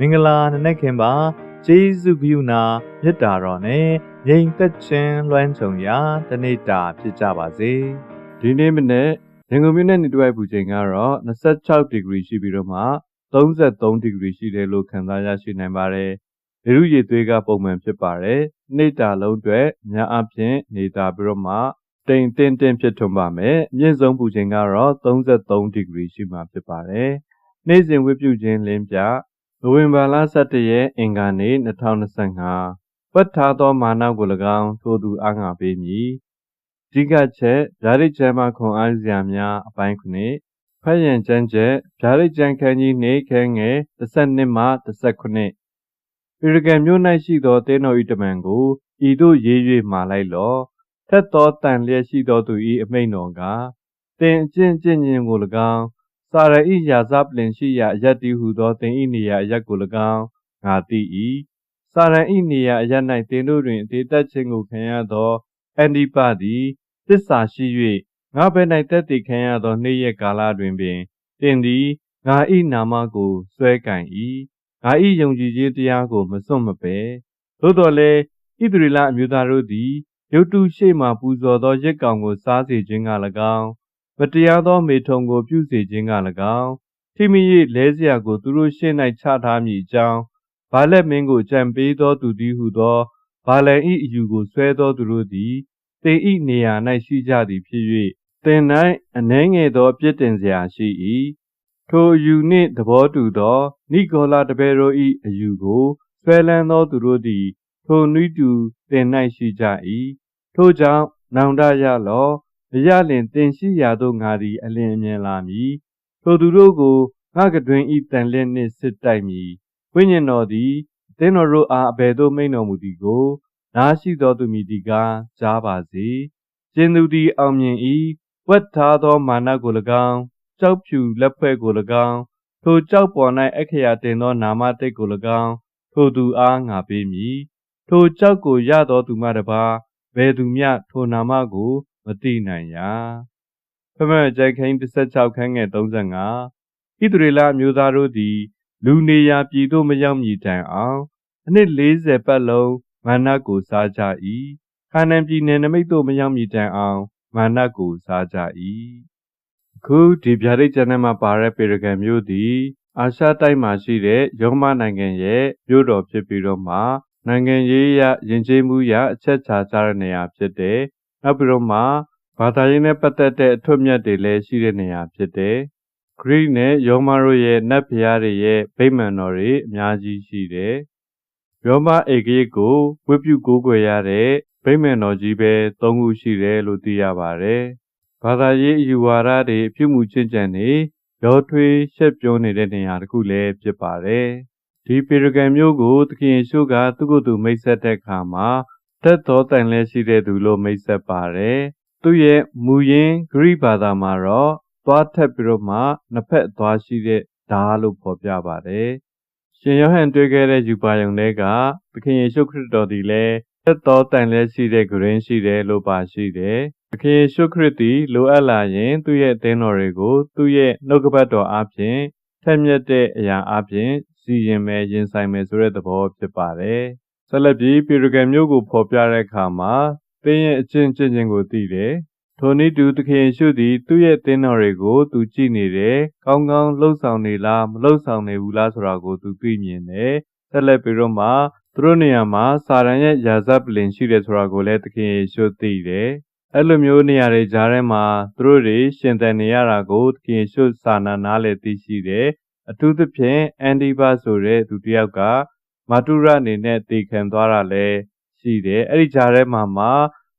မင်္ဂလာနံနက်ခင်ပါကျေးဇူးကရုဏာမေတ္တာတော်နဲ့ငြိမ်သက်ခြင်းလွှမ်းခြုံရာတနေ့တာဖြစ်ကြပါစေဒီနေ့မနေ့ရန်ကုန်မြို့နဲ့နေတွဲပူချိန်ကတော့26ဒီဂရီရှိပြီးတော့မှ33ဒီဂရီရှိတယ်လို့ခန့်မှန်းရရှိနိုင်ပါတယ်။လေရုရည်သွေးကပုံမှန်ဖြစ်ပါတယ်။နေ့တာလုံးအတွက်များအပြည့်နေတာပြီးတော့မှတိမ်တင်းတင်းဖြစ်ထွန်းပါမယ်။အမြင့်ဆုံးပူချိန်ကတော့33ဒီဂရီရှိမှဖြစ်ပါတယ်။နေ့စဉ်ဝိပြုခြင်းလင်းပြ နိုဝင်ဘာလ17ရက်အင်္ဂါနေ့2025ပတ်ထားသောမာနကို၎င်းထိုသူအားငါပေးမည်။ဒီကချက်ဓာရိကျမ်းမှခွန်အားစရာများအပိုင်းခုနှစ်ဖတ်ရန်ကျမ်းချက်ဓာရိကျမ်းခန်းကြီးနေခဲငယ်12မှ19ပေရဂံမြို့၌ရှိသောတင်းတော်၏တမန်ကိုဤသို့ရေး၍မှာလိုက်လော့ထက်သောတန်လျက်ရှိသောသူ၏အမိန်တော်ကတင်အကျင့်ကျင့်ခြင်းကို၎င်း စာရဤရာဇပလင်ရှိရာအယက်တီဟုသောတင်ဤနေရာအယက်ကို၎င်းငါသိ၏စာရန်ဤနေရာအယက်၌တင်တို့တွင်အသေးသက်ခြင်းကိုခံရသောအန်ဒီပသည်တစ္ဆာရှိ၍ငါဘယ်၌တက်တည်ခံရသောနေ့ရက်ကာလတွင်ပင်တင်သည်ငါဤနာမကိုစွဲကင်၏ငါဤယုံကြည်ခြင်းတရားကိုမစွန့်မပယ်သို့တော်လည်းဣသရေလအမျိုးသားတို့သည်ရုတ်တုရှိမှပူဇော်သောရက်ကောင်ကိုစားစေခြင်းက၎င်း မတရားသောမေထုံကို ပြုစေခြင်းက၎င်းထိမိ၍လဲစရာကို သူတို့ရှေ့၌ချထားမည်အကြောင်းဗာလက်မင်းကိုကြံပေးသောသူသည်ဟုသောဗာလန်၏အယူကိုဆွဲသောသူတို့သည်တင်ဤနေရာ၌ရှိကြသည်ဖြစ်၍တင်၌အနှဲငယ်သောပြစ်တင်စရာရှိ၏ထိုအယူနှင့်သဘောတူသောနိကိုလာတပည့်တို့၏အယူကိုဆွဲလန်းသောသူတို့သည် ထိုနည်းတူတင်၌ရှိကြ၏ထိုကြောင့်နောင်တရလော မရလင်တင်ရှိရာသို့ငါသည်အလင်းအမြင်လာမည်ထိုသူတို့ကိုငါကတွင်ဤတန်လျက်နှင့်စစ်တိုက်မည်ဝိညာဉ်တော်သည်သင်တော်တို့အားအဘယ်သို့မိန်တော်မူသည်ကိုနားရှိသောသူမည်ဒီကားကြားပါစေရှင်သူသည်အောင်မြင်၏ဝတ်ထားသောမာနကို၎င်းကြောက်ဖြူလက်ဖွဲ့ကို၎င်းထိုကြောက်ပေါ်၌အခရာတင်သောနာမတိတ်ကို၎င်းထိုသူအားငါပေးမည်ထိုကြောက်ကိုရသောသူမှတပါဘယ်သူမျှထိုနာမကို မသိနိုင်ရာဖမန်ကြိုက်ခိုင်း16ခန်းငယ်35ဣသရေလမျိုးသားတို့သည် လူနေရာပြည်သို့မရောက်မည်တိုင်အောင်အနှစ်40ပတ်လုံးမာနကိုစားကြ၏ခါနန်ပြည်နယ်နမိတ်သို့မရောက်မည်တိုင်အောင်မာနကိုစားကြ၏အခုဒီဗျာဒိတ်ကျမ်းထဲမှာပါတဲ့ပေရဂံမျိုးသည်အာရှတိုက်မှာရှိတဲ့ရောမနိုင်ငံရဲ့မြို့တော်ဖြစ်ပြီးတော့မှနိုင်ငံရေးရယဉ်ကျေးမှုရအချက်ချာကြတဲ့နေရာဖြစ်တယ်။ နောက်ပြီးတော့မှဘာသာရေးနဲ့ပတ်သက်တဲ့အထွတ်မြတ်တွေလည်းရှိတဲ့နေရာဖြစ်တယ်။ဂရိနဲ့ယောမတို့ရဲ့နတ်ဘုရားတွေရဲ့ဗိမာန်တော်တွေအများကြီးရှိတယ်။ယောမဧကရိကိုဝိပုကိုးကွယ်ရတဲ့ဗိမာန်တော်ကြီးပဲ၃ခုရှိတယ်လို့သိရပါတယ်။ဘာသာရေးအယူဝါဒတွေပြုမှုချင်းကြံတွေရောထွေးရှက်ပြောနေတဲ့နေရာတစ်ခုလည်းဖြစ်ပါတယ်။ဒီပေရဂံမျိုးကိုသခင်ယေရှုကသူ့ကိုယ်သူမိတ်ဆက်တဲ့အခါမှာ တက်တော်တန်လဲရှိတဲ့သူလို့မိတ်ဆက်ပါတယ်။သူ့ရဲ့မူရင်းဂရိဘာသာမှာတော့သွားထက်ပြီးတော့မှနှစ်ဖက်သွားရှိတဲ့ဓာလို့ဖော်ပြပါတယ်။ရှင်ယောဟန်တွေ့ခဲ့တဲ့ယူပါယုံတွေကသခင်ယေရှုခရစ်တော်ဒီလည်းတက်တော်တန်လဲရှိတဲ့ဂရင်းရှိတယ်လို့ပါရှိတယ်။သခင်ယေရှုခရစ်သည်လိုအပ်လာရင်သူ့ရဲ့အသင်းတော်တွေကိုသူ့ရဲ့နှုတ်ကပတ်တော်အပြင်ထက်မြက်တဲ့အရာအပြင်စီရင်မယ်ရင်ဆိုင်မယ်ဆိုတဲ့သဘောဖြစ်ပါတယ်။ ဆက်လက်ပြီးပေရဂံမျိုးကိုဖော်ပြတဲ့အခါမှာသင်ရဲ့အချင်းချင်းချင်းကိုသိတယ်။ထိုနည်းတူသခင်ယေရှုသည်သူ့ရဲ့သင်းတော်တွေကို သူကြည့်နေတယ်။ကောင်းကောင်းလှုပ်ဆောင်နေလားမလှုပ်ဆောင်နေဘူးလားဆိုတာကိုသူသိမြင်တယ်။ဆက်လက်ပြီးတော့မှသူတို့နေရာမှာစာရန်ရဲ့ယာဇပလင်ရှိတယ်ဆိုတာကိုလည်းသခင်ယေရှုသိတယ်။အဲ့လိုမျိုးနေရာတွေကြားထဲမှာသူတို့တွေရှင်သန်နေရတာကိုသခင်ယေရှုစာနာနားလည်သိရှိတယ်။အထူးသဖြင့်အန်ဒီဘာဆိုတဲ့သူတစ်ယောက်က မာတုရအနေနဲ့တည်ခံသွားတာလည်းရှိတယ်။အဲ့ဒီကြားထဲမှာမှ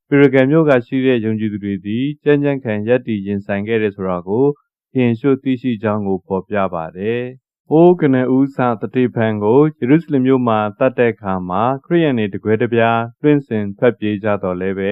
ပေရဂံမြို့ကရှိတဲ့ယုံကြည်သူတွေသည်ကြမ်းကြမ်းခံရက်တည်ရင်ဆိုင်ခဲ့တဲ့ဆိုတာကိုသင်ရှုသိရှိကြောင်းကိုဖော်ပြပါတယ်။အိုးကနေဦးစာတတိဖန်ကိုယေရုရှလင်မြို့မှာတတ်တဲ့အခါမှာခရိယန်တွေတကွဲတပြားတွင်းစင်ဖက်ပြေးကြတော့လည်းပဲ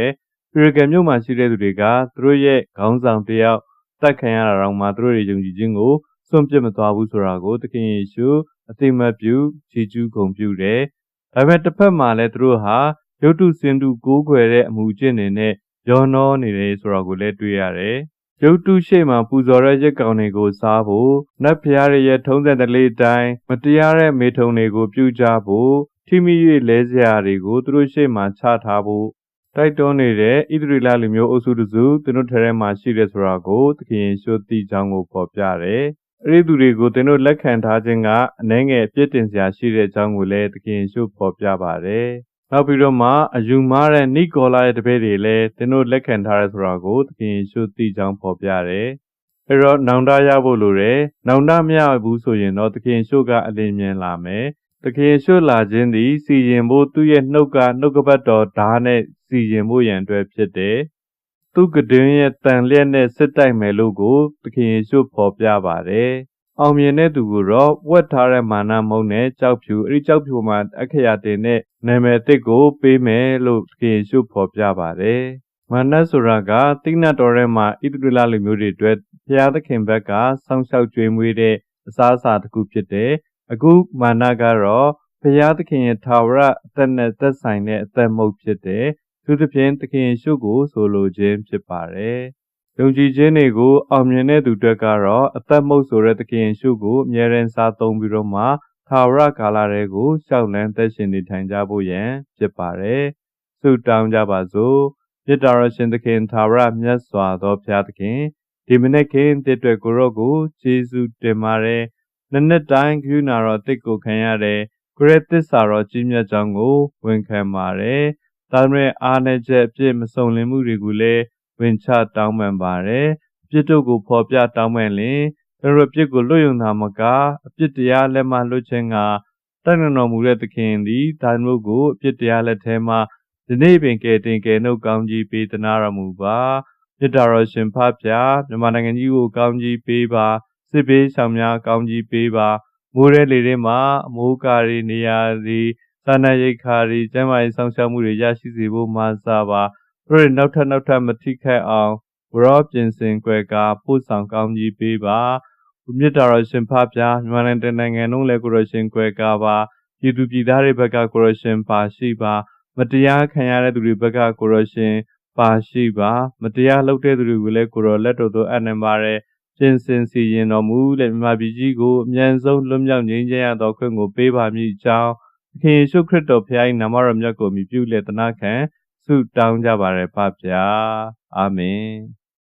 ပေရဂံမြို့မှာရှိတဲ့သူတွေကသူတို့ရဲ့ခေါင်းဆောင်တယောက်တတ်ခံရတာတော့မှသူတို့ရဲ့ယုံကြည်ခြင်းကိုစွန့်ပစ်မသွားဘူးဆိုတာကိုသခင်ယေရှု အသိမှတ်ပြုခြေကျူးဂုဏ်ပြုတယ်။ဒါပေမဲ့တစ်ဖက်မှာလည်းသူတို့ဟာရုတ်တုစင်တုကိုးကွယ်တဲ့အမှုကျင့်တွေနဲ့ရောနှောနေတယ်ဆိုတာကိုလည်းတွေ့ရတယ်ရုပ်တုရှိမှပူဇော်တဲ့ရက်ကောင်တွေကိုစားဖို့နတ်ဖျားရဲ့ထုံးစံတလေးတိုင်းမတရားတဲ့မေထုံတွေကိုပြုကြဖို့ထိမိ၍လဲစရာတွေကိုသူတို့ရှိမှချထားဖို့တိုက်တွန်းနေတဲ့ဣသရေလလူမျိုးအုပ်စုတစုသူတို့ထဲထဲမှာရှိတယ်ဆိုတာကိုသခင်ယေရှုသိကြောင်းကိုဖော်ပြတယ်။ အဲ့ဒီသူတွေကိုသင်တို့လက်ခံထားခြင်းကအနှဲငယ်အပြစ်တင်စရာရှိတဲ့အကြောင်းကိုလည်းသခင်ယေရှုဖော်ပြပါတယ်။နောက်ပြီးတော့မှအယူမားတဲ့နိကောလာရဲ့တပည့်တွေလည်းသင်တို့လက်ခံထားရဆိုတာကိုသခင်ယေရှုသိကြောင်းဖော်ပြတယ်။အဲ့တော့နောင်တရဖို့လိုတယ်။နောင်တမရဘူးဆိုရင်တော့သခင်ယေရှုကအလင်းမြင်လာမယ်။သခင်ယေရှုလာခြင်းသည်စီရင်ဖို့သူ့ရဲ့နှုတ်ကနှုတ်ကပတ်တော်ဓာတ်နဲ့စီရင်ဖို့ရန်အတွက်ဖြစ်တယ်။ သူကဒင်းရဲ့တန်လျက်နဲ့စစ်တိုက်မယ်လို့ကိုသခင်ယေရှုဖော်ပြပါတယ်။အောင်မြင်တဲ့သူကိုတော့ဝတ်ထားတဲ့မာနမုံနဲ့ကြောက်ဖြူအဲ့ဒီကြောက်ဖြူမှာအခရာတင်တဲ့နာမည်အသစ်ကိုပေးမယ်လို့သခင်ယေရှုဖော်ပြပါတယ်။မာနဆိုတာကတိဏ္ဍတော်ထဲမှာဣသရေလလူမျိုးတွေအတွက်ဘုရားသခင်ဘက်ကဆောင်းလျှောက်ကြွေးမွေးတဲ့အစားအစာတစ်ခုဖြစ်တယ်။အခုမာနကတော့ဘုရားသခင်ရဲ့ထာဝရအသက်နဲ့သက်ဆိုင်တဲ့အသက်မုတ်ဖြစ်တယ်။ သူသဖြင့်သခင်ယေရှုကိုဆိုလိုခြင်းဖြစ်ပါတယ်။ယုံကြည်ခြင်းတွေကိုအောင်မြင်တဲ့သူတွေကတော့အသက်မုတ်ဆိုတဲ့သခင်ယေရှုကိုအမြဲတမ်းစားသုံးပြီးတော့မှထာဝရကာလတွေကိုရှောက်လန်းသက်ရှင်နေထိုင်ကြဖို့ရန်ဖြစ်ပါတယ်။ဆုတောင်းကြပါစို့။မြတ်တော်ရှင်သခင်ထာဝရမြတ်စွာသောဘုရားသခင်ဒီမနေ့ခင်တည့်တွေ့ကိုရော့ကိုယေရှုတင်ပါတယ်။နှစ်နှစ်တိုင်းကရုဏာတော်တစ်ကိုခံရတဲ့ဂရသစ္စာတော်ကြီးမြတ်ကြောင်းကိုဝန်ခံပါတယ်။ ဒါမဲ့အားနည်းချက်အပြစ်မစုံလင်မှုတွေကိုလည်းဝင်ချတောင်းပန်ပါတယ်။အပြစ်တို့ကိုဖော်ပြတောင်းပန်လင်ကျွန်တော်ပြစ်ကိုလွတ်ယုံတာမကအပြစ်တရားလက်မှလွတ်ခြင်းကတန်တော်မူတဲ့သခင်သည်ဒါမျိုးကိုအပြစ်တရားလက်ထဲမှာဒီနေ့ပင်ကဲတင်ကဲနှုတ်ကောင်းကြီးပေးသနာတော်မူပါမြတ်တော်ရှင်ဖဖျားမြန်မာနိုင်ငံကြီးကိုကောင်းကြီးပေးပါစစ်ပေးဆောင်များကောင်းကြီးပေးပါမိုးရဲလေတွေမှာအမိုးကာရီနေရာတွေ သာနာရိတ်ခါရီကျမ်းမာရေးဆောင်ရှောက်မှုတွေရရှိစေဖို့မှာစားပါသူတို့နောက်ထပ်နောက်ထပ်မထိခိုက်အောင်ဘရောပြင်ဆင်ကြွယ်ကာပို့ဆောင်ကောင်းကြီးပေးပါမြစ်တော်ရှင်ဖဖျားမြန်မာနိုင်ငံနိုင်ငံလုံးလည်းကိုရရှင်ကြွယ်ကာပါပြည်သူပြည်သားတွေဘက်ကကိုရရှင်ပါရှိပါ မတရားခံရတဲ့သူတွေဘက်ကကိုရရှင်ပါရှိပါ မတရားလုပ်တဲ့သူတွေကိုလည်းကိုရောလက်တော်သို့အပ်နှံပါရဲပြင်ဆင်စီရင်တော်မူတဲ့မြမပြည်ကြီးကိုအမြန်ဆုံးလွတ်မြောက်ငြိမ်းချမ်းရသောခွင့်ကိုပေးပါမည်ကြောင်းသ ခင်ယေရှုခရစ်တော်ဖခင်နာမတော်မြတ်ကိုမြည်ပြုလက်တနာခံဆုတောင်းကြပါရပါဗျာအာမင်